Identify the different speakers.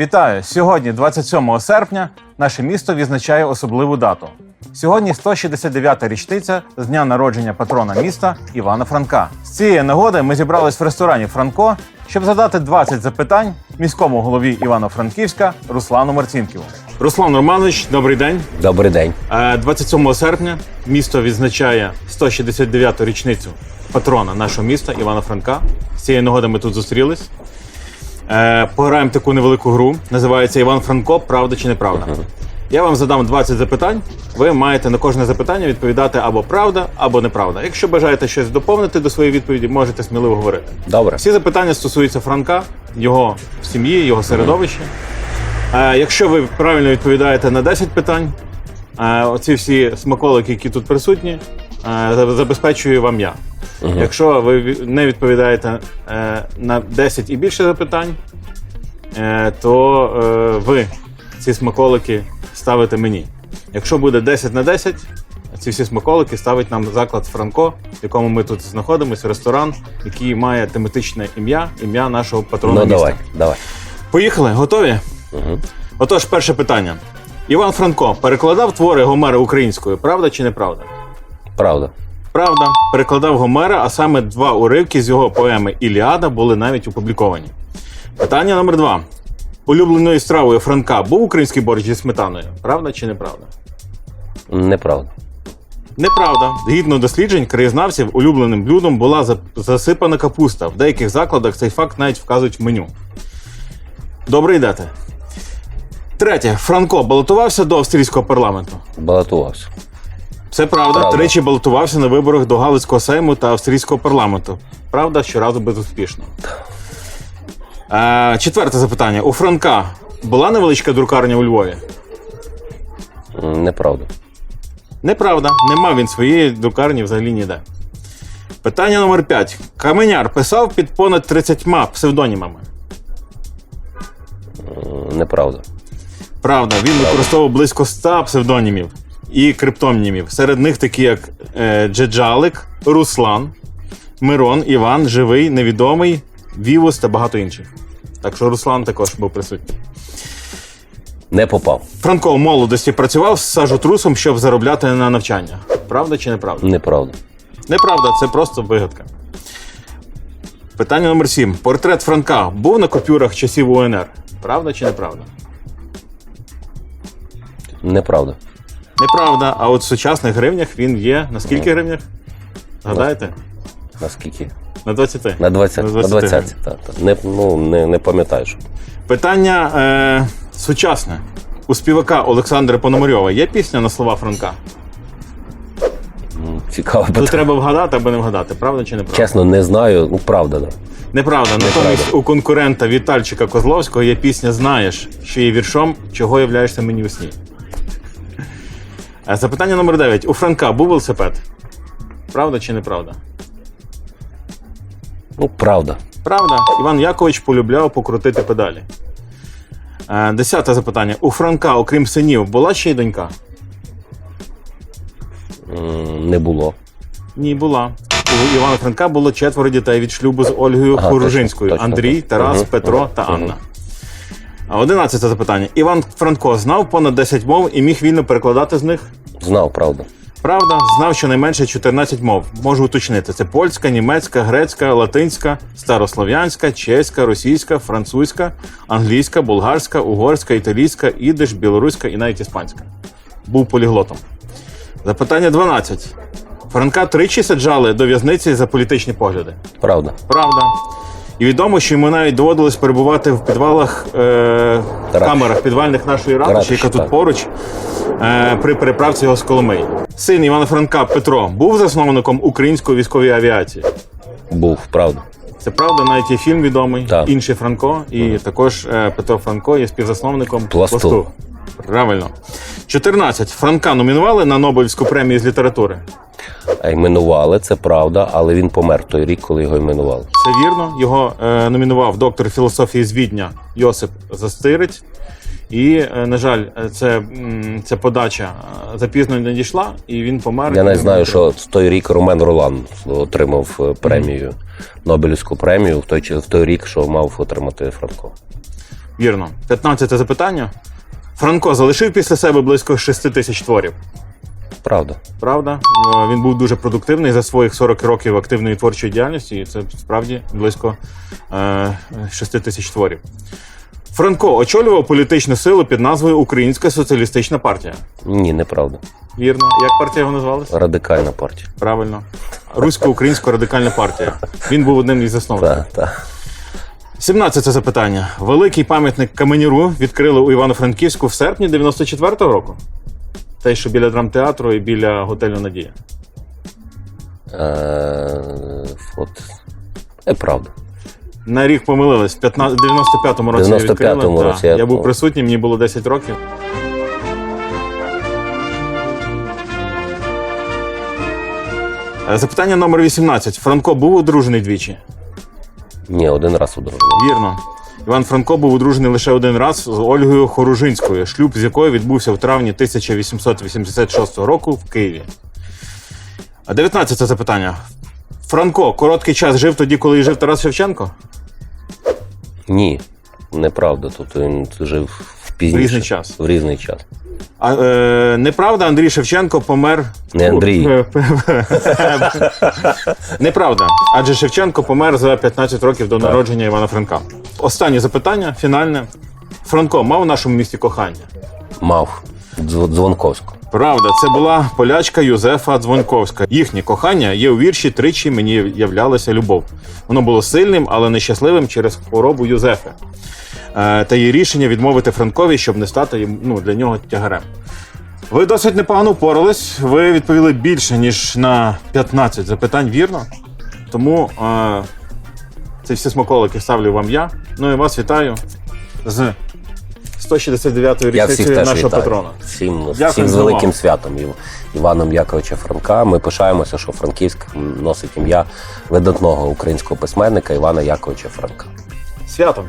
Speaker 1: Вітаю! Сьогодні, 27 серпня, наше місто відзначає особливу дату. Сьогодні 169-та річниця з дня народження патрона міста Івана Франка. З цієї нагоди ми зібрались в ресторані Франко, щоб задати 20 запитань міському голові Івано-Франківська Руслану Марцінківу. Руслан Романович, добрий день.
Speaker 2: Добрий день.
Speaker 1: Е, 27 серпня місто відзначає 169-ту річницю патрона нашого міста Івана Франка. З цієї нагоди ми тут зустрілись. Е, Пограємо таку невелику гру. Називається Іван Франко. Правда чи неправда? Я вам задам 20 запитань. Ви маєте на кожне запитання відповідати або правда, або неправда. Якщо бажаєте щось доповнити до своєї відповіді, можете сміливо говорити.
Speaker 2: Добре.
Speaker 1: Всі запитання стосуються Франка, його сім'ї, його середовища. Е, якщо ви правильно відповідаєте на 10 питань, е, оці всі смаколики, які тут присутні, е, забезпечую вам я. Якщо ви не відповідаєте е, на 10 і більше запитань, е, то е, ви ці смаколики ставите мені. Якщо буде 10 на 10, ці всі смаколики ставить нам заклад Франко, в якому ми тут знаходимося, ресторан, який має тематичне ім'я, ім'я нашого патрона
Speaker 2: Ну
Speaker 1: міста.
Speaker 2: давай, давай.
Speaker 1: Поїхали, готові? Угу. Отож, перше питання. Іван Франко перекладав твори Гомера українською, правда чи неправда?
Speaker 2: Правда.
Speaker 1: Правда, перекладав Гомера, а саме два уривки з його поеми Іліада були навіть опубліковані. Питання номер два. Улюбленою стравою Франка був український борщ зі сметаною. Правда чи неправда?
Speaker 2: Неправда.
Speaker 1: Неправда. Згідно досліджень, краєзнавців улюбленим блюдом була засипана капуста. В деяких закладах цей факт навіть вказують в меню. Добре йдете. Третє. Франко балотувався до австрійського парламенту.
Speaker 2: Балотувався.
Speaker 1: Це правда.
Speaker 2: Правда.
Speaker 1: Тричі балотувався на виборах до Галицького сейму та австрійського парламенту. Правда, щоразу безуспішно. Е, четверте запитання. У Франка була невеличка друкарня у Львові?
Speaker 2: Неправда.
Speaker 1: Неправда, не мав він своєї друкарні взагалі ніде. Питання номер 5. Каменяр писав під понад 30 псевдонімами.
Speaker 2: Неправда.
Speaker 1: Правда, він використовував близько 100 псевдонімів і криптонімів. Серед них такі, як е, Джеджалик, Руслан, Мирон, Іван, Живий, Невідомий, Вівус та багато інших. Так що Руслан також був присутній.
Speaker 2: Не попав.
Speaker 1: Франко в молодості працював з сажотрусом, щоб заробляти на навчання. Правда чи неправда?
Speaker 2: Неправда.
Speaker 1: Неправда, це просто вигадка. Питання номер 7. Портрет Франка був на купюрах часів УНР. Правда чи неправда?
Speaker 2: Неправда.
Speaker 1: Неправда. А от в сучасних гривнях він є. На скільки гривнях? Згадаєте?
Speaker 2: Наскільки?
Speaker 1: На 20.
Speaker 2: На 20. На 20.
Speaker 1: гривень.
Speaker 2: Так, так. Не, ну, не, не пам'ятаю. що.
Speaker 1: Питання е, сучасне. У співака Олександра Пономарьова є пісня на слова Франка?
Speaker 2: М, Цікаве
Speaker 1: Тут
Speaker 2: питання.
Speaker 1: треба вгадати або не вгадати, правда чи неправда?
Speaker 2: Чесно, не знаю. Ну, правда, да.
Speaker 1: Неправда. Натомість у конкурента Вітальчика Козловського є пісня Знаєш, що є віршом, чого являєшся мені у сні. Е, Запитання номер 9. У Франка був велосипед? Правда чи неправда?
Speaker 2: Ну, правда.
Speaker 1: Правда. Іван Якович полюбляв покрутити педалі. Е, Десяте запитання. У Франка, окрім синів, була ще й донька?
Speaker 2: Не було.
Speaker 1: Ні, була. У Івана Франка було четверо дітей від шлюбу з Ольгою
Speaker 2: Ага,
Speaker 1: Хоружинською. Андрій. Тарас,
Speaker 2: Мгм,
Speaker 1: Петро
Speaker 2: мгм,
Speaker 1: та. Анна. Одинадцяте запитання. Іван Франко знав понад 10 мов і міг вільно перекладати з них?
Speaker 2: Знав, правда.
Speaker 1: Правда, знав щонайменше 14 мов. Можу уточнити: це польська, німецька, грецька, латинська, старослов'янська, чеська, російська, французька, англійська, болгарська, угорська, італійська, ідиш, білоруська і навіть іспанська. Був поліглотом. Запитання 12. Франка тричі саджали до в'язниці за політичні погляди.
Speaker 2: Правда.
Speaker 1: Правда. І відомо, що йому навіть доводилось перебувати в підвалах, е,
Speaker 2: Ратуші.
Speaker 1: камерах підвальних нашої ратуші, яка тут
Speaker 2: так.
Speaker 1: поруч, е, при переправці його з Коломиї. Син Івана Франка Петро був засновником української військової авіації.
Speaker 2: Був, правда.
Speaker 1: Це правда, навіть є фільм відомий,
Speaker 2: Так.
Speaker 1: інший Франко, і також е, Петро Франко є співзасновником
Speaker 2: Пласту.
Speaker 1: Правильно. 14. Франка номінували на Нобелівську премію з літератури.
Speaker 2: Іменували, це правда, але він помер той рік, коли його іменували.
Speaker 1: Все вірно. Його е, номінував доктор філософії з Відня Йосип Застирець. І, е, на жаль, це, м, ця подача е, запізно не надійшла, і він помер.
Speaker 2: Я навіть знаю, що в той рік Ромен Ролан отримав е, премію, Нобелівську премію в той, чи- в той рік, що мав отримати Франко.
Speaker 1: Вірно. 15 запитання. Франко залишив після себе близько 6 тисяч творів.
Speaker 2: Правда.
Speaker 1: Правда, Е, він був дуже продуктивний за своїх 40 років активної творчої діяльності, і це справді близько е, 6 тисяч творів. Франко очолював політичну силу під назвою Українська соціалістична партія.
Speaker 2: Ні, неправда.
Speaker 1: Вірно, як партія його називалася?
Speaker 2: Радикальна партія.
Speaker 1: Правильно. Русько-українська радикальна партія. Він був одним із засновників.
Speaker 2: Так, так.
Speaker 1: 17 запитання. Великий пам'ятник Каменіру відкрили у Івано-Франківську в серпні 94-го року. Той, що біля драмтеатру і біля готелю Надія.
Speaker 2: Е, от. Неправда.
Speaker 1: На рік помилились. В 15 95-му році
Speaker 2: 95-му
Speaker 1: відкрили.
Speaker 2: році, я
Speaker 1: Я був присутній, мені було 10 років. Е, Запитання номер 18. Франко був одружений двічі?
Speaker 2: Ні, один раз одружений.
Speaker 1: Вірно. Іван Франко був одружений лише один раз з Ольгою Хоружинською, шлюб з якою відбувся в травні 1886 року в Києві. А 19 запитання. Франко короткий час жив тоді, коли жив Тарас Шевченко?
Speaker 2: Ні, неправда. Тут він жив в пізніше.
Speaker 1: В різний час.
Speaker 2: В різний час.
Speaker 1: А, е, неправда, Андрій Шевченко помер.
Speaker 2: Не Андрій.
Speaker 1: Неправда. Адже Шевченко помер за 15 років до народження Івана Франка. Останнє запитання, фінальне. Франко мав у нашому місті кохання?
Speaker 2: Мав Дзвонковську.
Speaker 1: Правда, це була полячка Юзефа Дзвоньковська. Їхнє кохання є у вірші тричі мені являлася любов. Воно було сильним, але нещасливим через хворобу Юзефи. Е, та її рішення відмовити Франкові, щоб не стати ну, для нього тягарем. Ви досить непогано впорались. Ви відповіли більше, ніж на 15 запитань вірно. Тому е, ці всі смаколики ставлю вам я. Ну і вас вітаю з 169-ї
Speaker 2: Я всіх теж
Speaker 1: нашого
Speaker 2: вітаю.
Speaker 1: патрона.
Speaker 2: Всім,
Speaker 1: Дякую
Speaker 2: всім з
Speaker 1: за
Speaker 2: великим
Speaker 1: увагу.
Speaker 2: святом Ів- Іваном Яковича Франка. Ми пишаємося, що Франківськ носить ім'я видатного українського письменника Івана Яковича Франка.
Speaker 1: Святом!